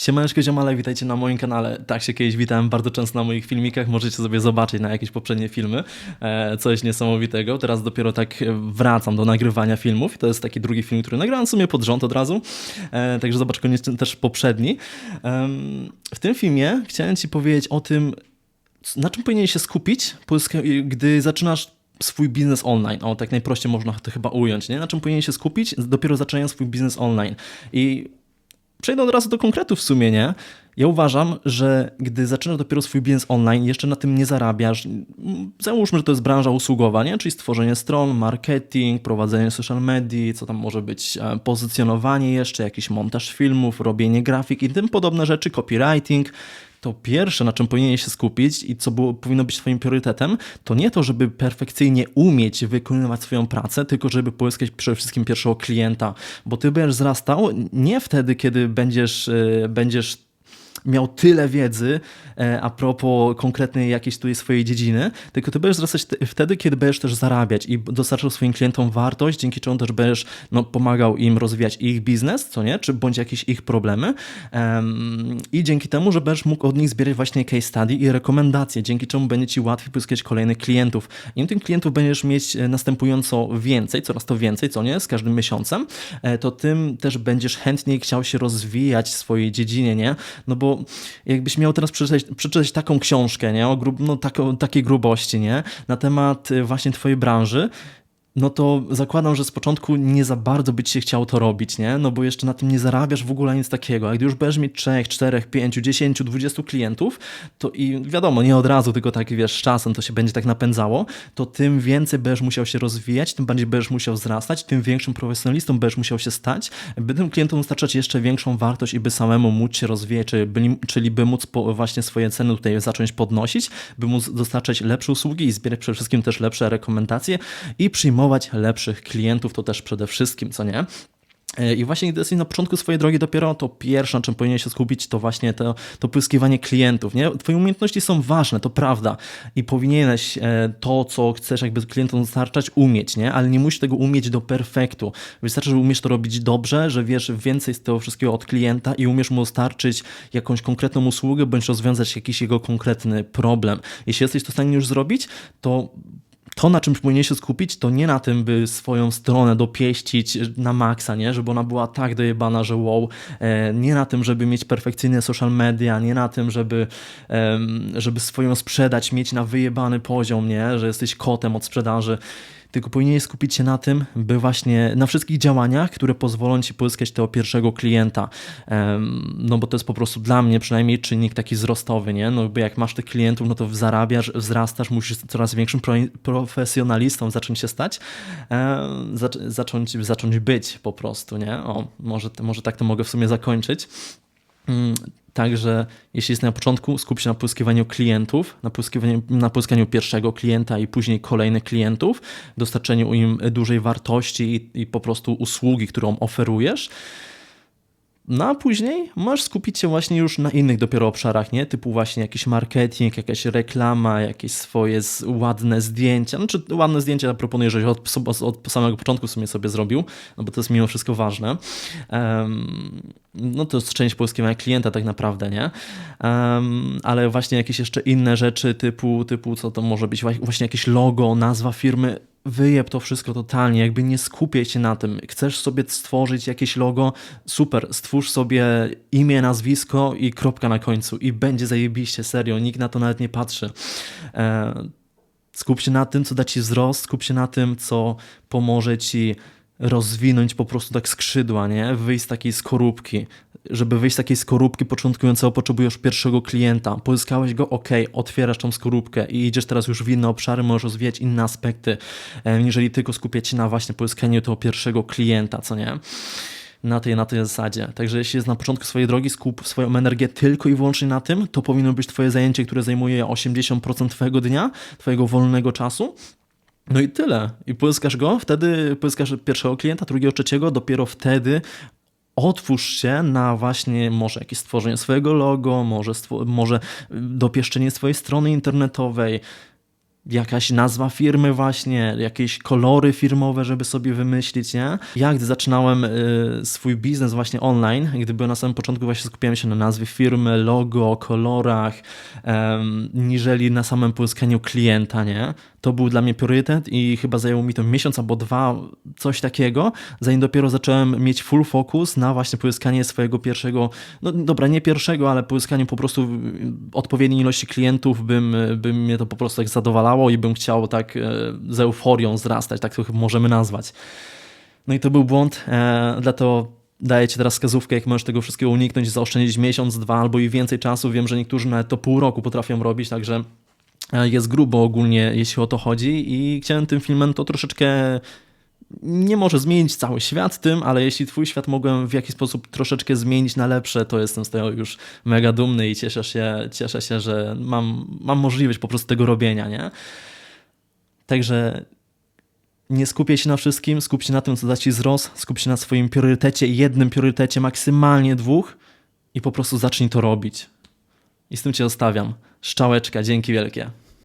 Siemaneczko ziomale, witajcie na moim kanale. Tak się kiedyś witałem bardzo często na moich filmikach, możecie sobie zobaczyć na jakieś poprzednie filmy. E, coś niesamowitego. Teraz dopiero tak wracam do nagrywania filmów. To jest taki drugi film, który nagrałem w sumie pod rząd od razu. E, także zobacz koniecznie też poprzedni. W tym filmie chciałem Ci powiedzieć o tym, na czym powinien się skupić, gdy zaczynasz swój biznes online. O, tak najprościej można to chyba ująć, nie? Na czym powinien się skupić, dopiero zaczynając swój biznes online. I przejdę od razu do konkretów w sumie, nie? Ja uważam, że gdy zaczynasz dopiero swój biznes online, jeszcze na tym nie zarabiasz, załóżmy, że to jest branża usługowa, nie? czyli stworzenie stron, marketing, prowadzenie social media, co tam może być, e, pozycjonowanie jeszcze, jakiś montaż filmów, robienie grafik i tym podobne rzeczy, copywriting, to pierwsze, na czym powinien się skupić i co było, powinno być Twoim priorytetem, to nie to, żeby perfekcyjnie umieć wykonywać swoją pracę, tylko żeby pozyskać przede wszystkim pierwszego klienta, bo Ty będziesz wzrastał nie wtedy, kiedy będziesz, e, będziesz miał tyle wiedzy e, a propos konkretnej jakiejś tutaj swojej dziedziny, tylko ty będziesz wzrastać wtedy, kiedy będziesz też zarabiać i dostarczał swoim klientom wartość, dzięki czemu też będziesz no, pomagał im rozwijać ich biznes, co nie, czy bądź jakieś ich problemy um, i dzięki temu, że będziesz mógł od nich zbierać właśnie case study i rekomendacje, dzięki czemu będzie ci łatwiej pozyskać kolejnych klientów. Im tych klientów będziesz mieć e, następująco więcej, coraz to więcej, co nie, z każdym miesiącem, e, to tym też będziesz chętniej chciał się rozwijać w swojej dziedzinie, nie? No bo jakbyś miał teraz przeczytać, przeczytać taką książkę, nie? O grub, no, taką, takiej grubości, nie? Na temat y, właśnie twojej branży, no to zakładam, że z początku nie za bardzo by ci się chciało to robić, nie? No bo jeszcze na tym nie zarabiasz w ogóle nic takiego. A gdy już będziesz mieć 3, 4, 5, 10, 20 klientów, to i wiadomo, nie od razu, tylko tak wiesz, czasem to się będzie tak napędzało, to tym więcej będziesz musiał się rozwijać, tym bardziej będziesz musiał wzrastać, tym większym profesjonalistą będziesz musiał się stać, by tym klientom dostarczać jeszcze większą wartość i by samemu móc się rozwijać, czyli by, czyli by móc właśnie swoje ceny tutaj zacząć podnosić, by móc dostarczać lepsze usługi i zbierać przede wszystkim też lepsze rekomendacje i przyjmować lepszych klientów, to też przede wszystkim, co nie? E, I właśnie gdy jesteś na początku swojej drogi dopiero, to pierwsze, na czym powinien się skupić, to właśnie to, to pozyskiwanie klientów. Nie? Twoje umiejętności są ważne, to prawda. I powinieneś e, to, co chcesz jakby klientom dostarczać, umieć, nie? ale nie musisz tego umieć do perfektu. Wystarczy, że umiesz to robić dobrze, że wiesz więcej z tego wszystkiego od klienta i umiesz mu dostarczyć jakąś konkretną usługę, bądź rozwiązać jakiś jego konkretny problem. Jeśli jesteś to w stanie już zrobić, to to, na czymś powinien się skupić, to nie na tym, by swoją stronę dopieścić na maksa, nie? żeby ona była tak dojebana, że wow, e, nie na tym, żeby mieć perfekcyjne social media, nie na tym, żeby, żeby swoją sprzedać mieć na wyjebany poziom, nie? że jesteś kotem od sprzedaży tylko powinieneś skupić się na tym, by właśnie na wszystkich działaniach, które pozwolą ci pozyskać tego pierwszego klienta. No bo to jest po prostu dla mnie przynajmniej czynnik taki wzrostowy, nie? No bo jak masz tych klientów, no to zarabiasz, wzrastasz, musisz coraz większym profesjonalistą zacząć się stać, zacząć, zacząć być po prostu, nie? O, może, może tak to mogę w sumie zakończyć. Także jeśli jest na początku, skup się na pozyskiwaniu klientów, na pozyskiwaniu, na pozyskaniu pierwszego klienta i później kolejnych klientów, dostarczeniu im dużej wartości i, i po prostu usługi, którą oferujesz. No a później możesz skupić się właśnie już na innych dopiero obszarach, nie? Typu właśnie jakiś marketing, jakaś reklama, jakieś swoje ładne zdjęcia. Znaczy ładne zdjęcia proponuję, żebyś od, od samego początku w sumie sobie zrobił, no bo to jest mimo wszystko ważne. Um, no to jest część pozyskiwania klienta tak naprawdę, nie? Um, ale właśnie jakieś jeszcze inne rzeczy typu, typu co to może być, właśnie jakieś logo, nazwa firmy, wyjeb to wszystko totalnie, jakby nie skupiaj się na tym. Chcesz sobie stworzyć jakieś logo, super, stwórz sobie imię, nazwisko i kropka na końcu i będzie zajebiście, serio, nikt na to nawet nie patrzy. E, skup się na tym, co da ci wzrost, skup się na tym, co pomoże ci rozwinąć po prostu tak skrzydła, nie? Wyjść z takiej skorupki. Żeby wyjść z takiej skorupki początkującego potrzebujesz pierwszego klienta. Pozyskałeś go, ok, otwierasz tą skorupkę i idziesz teraz już w inne obszary, możesz rozwijać inne aspekty, jeżeli tylko skupiać się na właśnie pozyskaniu tego pierwszego klienta, co nie? na tej, na tej zasadzie. Także jeśli jest na początku swojej drogi, skup swoją energię tylko i wyłącznie na tym, to powinno być Twoje zajęcie, które zajmuje 80% Twojego dnia, Twojego wolnego czasu, no i tyle. I pozyskasz go, wtedy pozyskasz pierwszego klienta, drugiego, trzeciego, dopiero wtedy otwórz się na właśnie może jakieś stworzenie swojego logo, może, może dopieszczenie swojej strony internetowej, jakaś nazwa firmy właśnie, jakieś kolory firmowe, żeby sobie wymyślić, nie? Ja, gdy zaczynałem y, swój biznes właśnie online, gdy byłem na samym początku, właśnie skupiałem się na nazwie firmy, logo, kolorach, em, niżeli na samym pozyskaniu klienta, nie? To był dla mnie priorytet i chyba zajęło mi to miesiąc albo dwa, coś takiego, zanim dopiero zacząłem mieć full focus na właśnie pozyskanie swojego pierwszego, no dobra, nie pierwszego, ale pozyskaniu po prostu odpowiedniej ilości klientów, bym, bym mnie to po prostu tak zadowalało i bym chciał tak e, z euforią wzrastać, tak to możemy nazwać. No i to był błąd, e, dlatego daję Ci teraz wskazówkę, jak możesz tego wszystkiego uniknąć, zaoszczędzić miesiąc, dwa albo i więcej czasu. Wiem, że niektórzy nawet to pół roku potrafią robić, także jest grubo ogólnie, jeśli o to chodzi i chciałem tym filmem to troszeczkę nie może zmienić cały świat tym, ale jeśli twój świat mogłem w jakiś sposób troszeczkę zmienić na lepsze, to jestem z tego już mega dumny i cieszę się, cieszę się że mam, mam możliwość po prostu tego robienia, nie? Także nie skupiaj się na wszystkim, skup się na tym, co da ci wzrost, skup się na swoim priorytecie, jednym priorytecie, maksymalnie dwóch i po prostu zacznij to robić. I z tym cię zostawiam. Szczałeczka, dzięki wielkie.